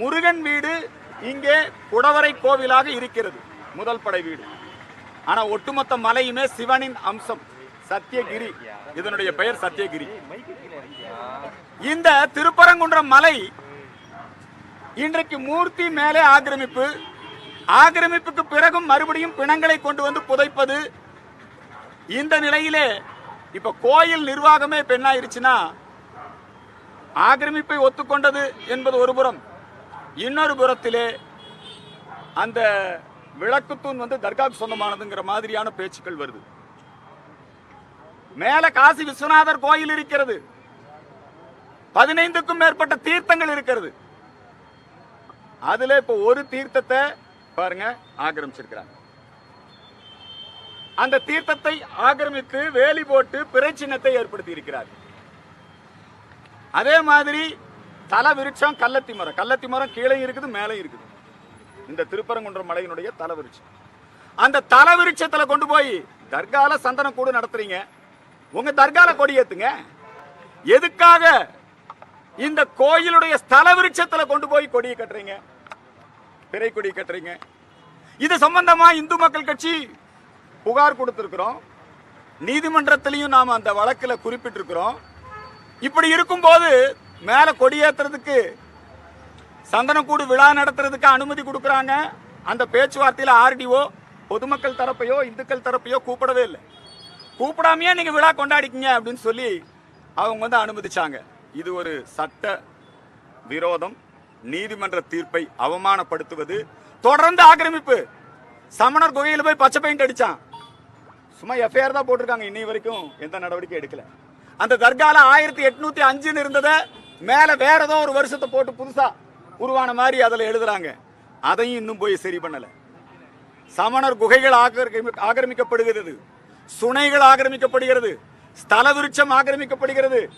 முருகன் வீடு இங்கே குடவரை கோவிலாக இருக்கிறது. முதல் படை வீடு. ஆனா ஒட்டுமொத்த மலையுமே சிவனின் அம்சம் சத்தியகிரி இதனுடைய பெயர் சத்தியகிரி இந்த திருப்பரங்குன்றம் மலை இன்றைக்கு மூர்த்தி மேலே ஆக்கிரமிப்பு. ஆக்கிரமிப்புக்கு பிறகும் மறுபடியும் பிணங்களை கொண்டு வந்து புதைப்பது. இந்த நிலையிலே இப்ப கோயில் நிர்வாகமே பெண்ணாயிருச்சுன்னா ஆக்கிரமிப்பை ஒத்துக்கொண்டது என்பது ஒருபுறம் இன்னொரு புறத்திலே அந்த விளக்குத்தூண் வந்து தர்காவுக்கு சொந்தமானதுங்கிற மாதிரியான பேச்சுக்கள் வருது. மேல காசி விஸ்வநாதர் கோயில் இருக்கிறது. பதினைந்துக்கும் மேற்பட்ட தீர்த்தங்கள் இருக்கிறது. அதுல இப்ப ஒரு தீர்த்தத்தை பாருங்க ஆக்கிரமிச்சிருக்கிறாங்க. அந்த தீர்த்தத்தை ஆக்கிரமித்து வேலி போட்டு பிறை சின்னத்தை ஏற்படுத்தி இருக்கிறார் அதே மாதிரி தல விருட்சம் கள்ளத்தி மரம் கள்ளத்தி மரம் கீழே இருக்குது மேலே இருக்குது. இந்த திருப்பரங்குன்றம் மலையினுடைய தலை விருட்சம் அந்த தல விருட்சத்தில் கொண்டு போய் தர்கால சந்தன கூடு நடத்துறீங்க. உங்க தர்கால கொடி ஏத்துங்க. எதுக்காக இந்த கோயிலுடைய ஸ்தல விருட்சத்தில் கொண்டு போய் கொடியை கட்டுறீங்க? பிறை கொடி கட்டுறீங்க. இது சம்பந்தமா இந்து மக்கள் கட்சி புகார் கொடுத்துருக்குறோம். நீதிமன்றத்திலையும் நாம் அந்த வழக்கில் குறிப்பிட்டிருக்கிறோம். இப்படி இருக்கும்போது மேல கொடியேத்துறதுக்கு சந்தனக்கூடு விழா நடத்துறதுக்கு அனுமதி கொடுக்குறாங்க. அந்த பேச்சுவார்த்தையில் ஆர்டிஓ பொதுமக்கள் தரப்பையோ இந்துக்கள் தரப்பையோ கூப்பிடவே இல்லை. கூப்பிடாமையே நீங்கள் விழா கொண்டாடிக்கீங்க அப்படின்னு சொல்லி அவங்க வந்து அனுமதிச்சாங்க. இது ஒரு சட்ட விரோதம். நீதிமன்ற தீர்ப்பை அவமானப்படுத்துவது. தொடர்ந்து ஆக்கிரமிப்பு. சமணர் குகையில் போய் பச்சை பெயிண்ட் அடிச்சான். சும்மா எஃப்ஐஆர் தான் போட்டிருக்காங்க. இன்னி வரைக்கும் எந்த நடவடிக்கை எடுக்கல. அந்த தர்கால ஆயிரத்தி எட்நூத்தி அஞ்சுன்னு இருந்ததை மேல வேற ஏதோ ஒரு வருஷத்தை போட்டு புதுசா உருவான மாதிரி அதில் எழுதுறாங்க. அதையும் இன்னும் போய் சரி பண்ணல. சமணர் குகைகள் ஆக்கிரமி- ஆக்கிரமிக்கப்படுகிறது. சுனைகள் ஆக்கிரமிக்கப்படுகிறது. ஸ்தல விருட்சம் ஆக்கிரமிக்கப்படுகிறது.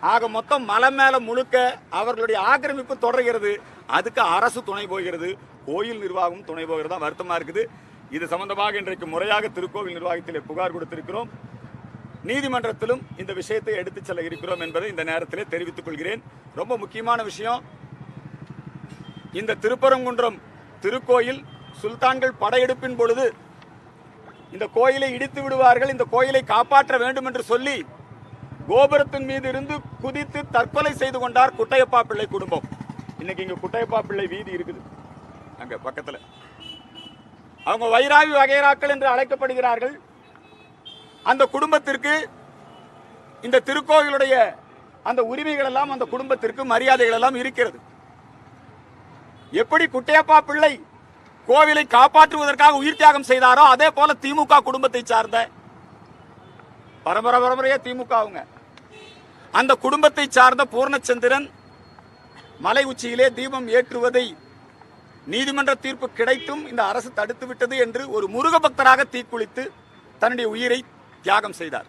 ஆக மொத்தம் மலை மேல முழுக்க அவர்களுடைய ஆக்கிரமிப்பு தொடர்கிறது. அதுக்கு அரசு துணை போகிறது. கோயில் நிர்வாகம் துணை போகிறது தான் வருத்தமா இருக்குது. இது சம்பந்தமாக இன்றைக்கு முறையாக திருக்கோவில் நிர்வாகத்திலே புகார் கொடுத்திருக்கிறோம். நீதிமன்றத்திலும் இந்த விஷயத்தை எடுத்துச் செல்ல இருக்கிறோம் என்பதை இந்த நேரத்திலே தெரிவித்துக் கொள்கிறேன். ரொம்ப முக்கியமான விஷயம் இந்த திருப்பரங்குன்றம் திருக்கோயில் சுல்தான்கள் படையெடுப்பின் பொழுது இந்த கோயிலை இடித்து விடுவார்கள் இந்த கோயிலை காப்பாற்ற வேண்டும் என்று சொல்லி கோபுரத்தின் மீது இருந்து குதித்து தற்கொலை செய்து கொண்டார் குட்டையப்பா பிள்ளை குடும்பம். இன்னைக்கு இங்க குட்டையப்பா பிள்ளை வீதி இருக்குது அங்க பக்கத்துல. அவங்க வைராவி வகைராக்கள் என்று அழைக்கப்படுகிறார்கள். அந்த குடும்பத்திற்கு இந்த திருக்கோயிலுடைய அந்த உரிமைகள் எல்லாம் அந்த குடும்பத்திற்கு மரியாதைகள் எல்லாம் இருக்கிறது. எப்படி குட்டையப்பா பிள்ளை கோவிலை காப்பாற்றுவதற்காக உயிர் தியாகம் செய்தாரோ அதே போல திமுக குடும்பத்தை சார்ந்த பரம்பரை பரம்பரையா திமுக அவங்க. அந்த குடும்பத்தை சார்ந்த பூர்ணச்சந்திரன் மலை உச்சியிலே தீபம் ஏற்றுவதை நீதிமன்ற தீர்ப்பு கிடைத்தும் இந்த அரசு தடுத்து விட்டது என்று ஒரு முருக பக்தராக தீக்குளித்து தன்னுடைய உயிரை தியாகம் செய்தார்.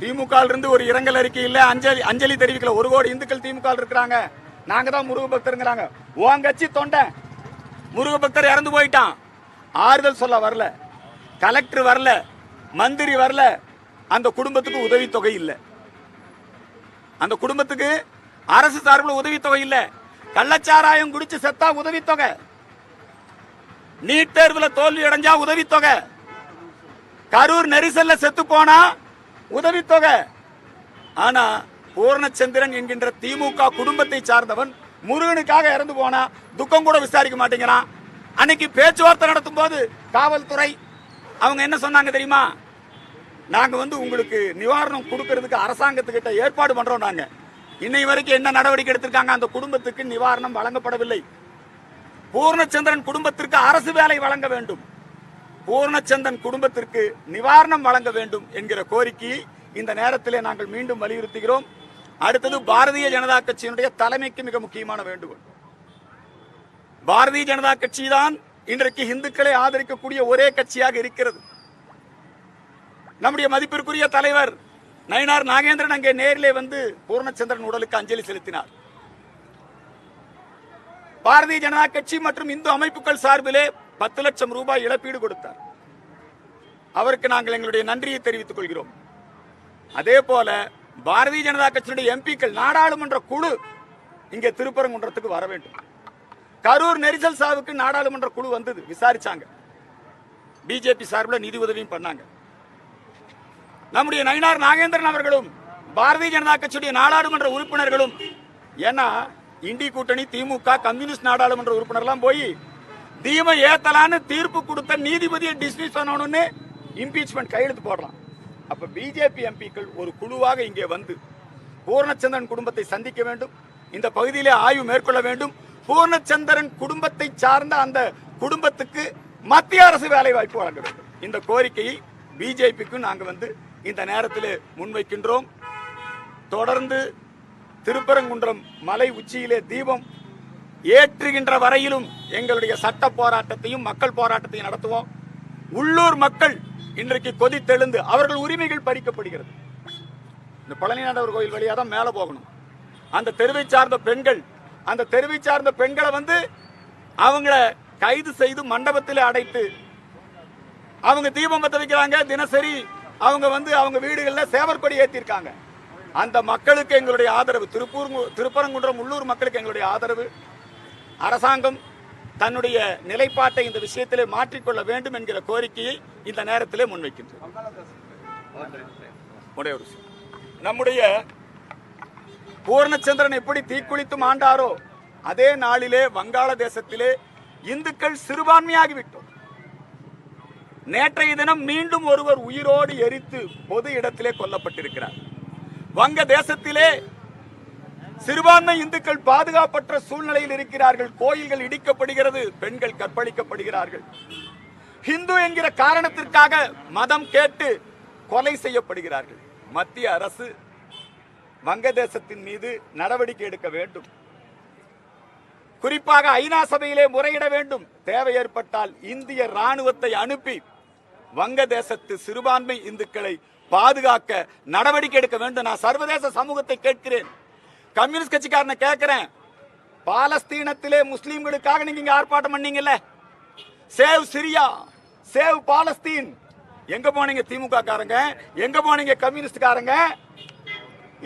திமுக இருந்து ஒரு இரங்கல் அறிக்கை இல்ல அஞ்சலி அஞ்சலி தெரிவிக்கல. ஒரு கோடி இந்துக்கள் திமுக இருக்கிறாங்க. நாங்க தான் முருக பக்தருங்கிறாங்க. உன் கட்சி தொண்டை. முருக பக்தர் இறந்து போயிட்டான். ஆறுதல் சொல்ல வரல. கலெக்டர் வரல. மந்திரி வரல. அந்த குடும்பத்துக்கு உதவித்தொகை இல்லை. அந்த குடும்பத்துக்கு அரசு சார்பில் உதவித்தொகை இல்லை. கள்ளச்சாராயம் குடிச்சு செத்தா உதவித்தொகை. நீட் தேர்வுல தோல்வி அடைஞ்சா உதவித்தொகை. கரூர் நெரிசல்ல செத்து போனா உதவித்தொகை. ஆனா பூர்ணச்சந்திரன் என்கின்ற திமுக குடும்பத்தை சார்ந்தவன் முருகனுக்காக இறந்து போனா துக்கம் கூட விசாரிக்க மாட்டேங்கிறான். அன்னைக்கு பேச்சுவார்த்தை நடத்தும் போது காவல்துறை அவங்க என்ன சொன்னாங்க தெரியுமா? நாங்க வந்து உங்களுக்கு நிவாரணம் கொடுக்கறதுக்கு அரசாங்கத்துக்கிட்ட ஏற்பாடு பண்றோம் நாங்க. இன்னை வரைக்கும் என்ன நடவடிக்கை எடுத்திருக்காங்க? அந்த குடும்பத்துக்கு நிவாரணம் வழங்கப்படவில்லை. பூர்ணச்சந்திரன் குடும்பத்திற்கு அரசு வேலை வழங்க வேண்டும். பூர்ணச்சந்தன் குடும்பத்திற்கு நிவாரணம் வழங்க வேண்டும் என்கிற கோரிக்கையை இந்த நேரத்திலே நாங்கள் மீண்டும் வலியுறுத்துகிறோம். அடுத்தது பாரதிய ஜனதா கட்சியினுடைய தலைமைக்கு மிக முக்கியமான வேண்டுகோள். பாரதிய ஜனதா கட்சி தான் இன்றைக்கு இந்துக்களை ஆதரிக்கக்கூடிய ஒரே கட்சியாக இருக்கிறது. நம்முடைய மதிப்பிற்குரிய தலைவர் நயினார் நாகேந்திரன் அங்கே நேரிலே வந்து பூர்ணச்சந்திரன் உடலுக்கு அஞ்சலி செலுத்தினார். பாரதிய ஜனதா கட்சி மற்றும் இந்து அமைப்புகள் சார்பிலே பத்து லட்சம் ரூபாய் இழப்பீடு கொடுத்தார். அவருக்கு நாங்கள் எங்களுடைய நன்றியை தெரிவித்துக் கொள்கிறோம். அதே போல பாரதிய ஜனதா கட்சியினுடைய எம்பிக்கள் நாடாளுமன்ற குழு இங்கே திருப்பரங்குன்றத்துக்கு வர வேண்டும். கரூர் நெரிசல் சாவுக்கு நாடாளுமன்ற குழு வந்தது விசாரிச்சாங்க. பிஜேபி சார்பில் நிதி உதவியும் பண்ணாங்க. நம்முடைய நயினார் நாகேந்திரன் அவர்களும் பாரதிய ஜனதா கட்சியுடைய நாடாளுமன்ற உறுப்பினர்களும் ஏன்னா இண்டி கூட்டணி திமுக கம்யூனிஸ்ட் நாடாளுமன்ற உறுப்பினர்லாம் போய் தீமை ஏத்தலான்னு தீர்ப்பு கொடுத்த நீதிபதியை டிஸ்மிஸ் பண்ணணும்னு இம்பீச்மெண்ட் கையெழுத்து போடலாம். அப்ப பிஜேபி எம்பிக்கள் ஒரு குழுவாக இங்கே வந்து பூர்ணச்சந்திரன் குடும்பத்தை சந்திக்க வேண்டும். இந்த பகுதியிலே ஆய்வு மேற்கொள்ள வேண்டும். பூர்ணச்சந்திரன் குடும்பத்தை சார்ந்த அந்த குடும்பத்துக்கு மத்திய அரசு வேலை வாய்ப்பு வழங்க வேண்டும். இந்த கோரிக்கையை பிஜேபிக்கு நாங்கள் வந்து இந்த நேரத்தில் முன்வைக்கின்றோம். தொடர்ந்து திருப்பரங்குன்றம் மலை உச்சியிலே தீபம் ஏற்றுகின்ற வரையிலும் எங்களுடைய சட்ட போராட்டத்தையும் மக்கள் போராட்டத்தையும் நடத்துவோம். உள்ளூர் மக்கள் இன்றைக்கு கொதித்தெழுந்து அவர்கள் உரிமைகள் பறிக்கப்படுகிறது. இந்த பழனிநாதவர் கோயில் வழியாக தான் மேலே போகணும். அந்த தெருவை சார்ந்த பெண்கள் அந்த தெருவை சார்ந்த பெண்களை வந்து அவங்கள கைது செய்து மண்டபத்தில் அடைத்து அவங்க தீபம் பத்த வைக்கிறாங்க. தினசரி அவங்க வந்து அவங்க வீடுகளில் சேவற்கொடி ஏற்றிருக்காங்க அந்த மக்களுக்கு எங்களுடைய ஆதரவு திருப்பூர் திருப்பரங்குன்றம் உள்ளூர் மக்களுக்கு எங்களுடைய ஆதரவு. அரசாங்கம் தன்னுடைய நிலைப்பாட்டை இந்த விஷயத்திலே மாற்றிக்கொள்ள வேண்டும் என்கிற கோரிக்கையை இந்த நேரத்திலே முன்வைக்கின்றோம் நம்முடைய பூர்ணச்சந்திரன் எப்படி தீக்குளித்து ஆண்டாரோ அதே நாளிலே வங்காளதேசத்திலே இந்துக்கள் சிறுபான்மையாகிவிட்டோம். நேற்றைய தினம் மீண்டும் ஒருவர் உயிரோடு எரித்து பொது இடத்திலே கொல்லப்பட்டிருக்கிறார். வங்க தேசத்திலே சிறுபான்மை இந்துக்கள் பாதுகாப்பற்ற சூழ்நிலையில் இருக்கிறார்கள். கோயில்கள் இடிக்கப்படுகிறது பெண்கள் கற்பழிக்கப்படுகிறார்கள். ஹிந்து என்கிற காரணத்திற்காக மதம் கேட்டு கொலை செய்யப்படுகிறார்கள். மத்திய அரசு வங்கதேசத்தின் மீது நடவடிக்கை எடுக்க வேண்டும். குறிப்பாக ஐநா சபையிலே முறையிட வேண்டும். தேவை ஏற்பட்டால் இந்திய ராணுவத்தை அனுப்பி வங்கதேசத்து சிறுபான்மை இந்துக்களை பாதுகாக்க நடவடிக்கை எடுக்க வேண்டும். நான் சர்வதேச சமூகத்தை கேட்கிறேன். கம்யூனிஸ்ட் கட்சிக்காரனை கேட்கிறேன் பாலஸ்தீனத்திலே முஸ்லீம்களுக்காக நீங்க இங்க ஆர்ப்பாட்டம் பண்ணீங்கல்ல. Save Syria save Palestine. எங்க போனீங்க திமுக காரங்க எங்க போனீங்க கம்யூனிஸ்ட் காரங்க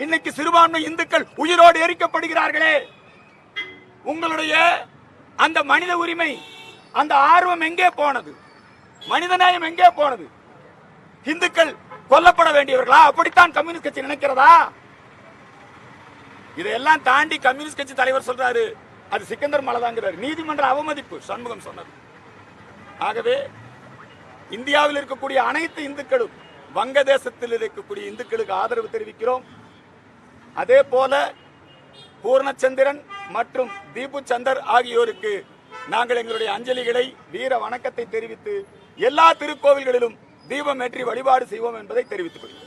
இன்னைக்கு சிறுபான்மை இந்துக்கள் உயிரோடு எரிக்கப்படுகிறார்களே. உங்களுடைய அந்த மனித உரிமை அந்த ஆர்வம் எங்கே போனது? மனிதநேயம் எங்கே போனது? இந்துக்கள் கொல்லப்பட வேண்டியவர்களா? அப்படித்தான் கம்யூனிஸ்ட் கட்சி நினைக்கிறதா? இதையெல்லாம் தாண்டி கம்யூனிஸ்ட் கட்சி தலைவர் சொல்றாரு அது சிக்கந்தர் மலைதாங்கிறாரு. நீதிமன்ற அவமதிப்பு சண்முகம் சொன்னது. ஆகவே இந்தியாவில் இருக்கக்கூடிய அனைத்து இந்துக்களும் வங்கதேசத்தில் இருக்கக்கூடிய இந்துக்களுக்கு ஆதரவு தெரிவிக்கிறோம். அதே போல பூர்ணச்சந்திரன் மற்றும் தீபு சந்தர் ஆகியோருக்கு நாங்கள் எங்களுடைய அஞ்சலிகளை வீர வணக்கத்தை தெரிவித்து எல்லா திருக்கோவில்களிலும் தீபம் ஏற்றி வழிபாடு செய்வோம் என்பதை தெரிவித்துக் கொள்கிறோம்.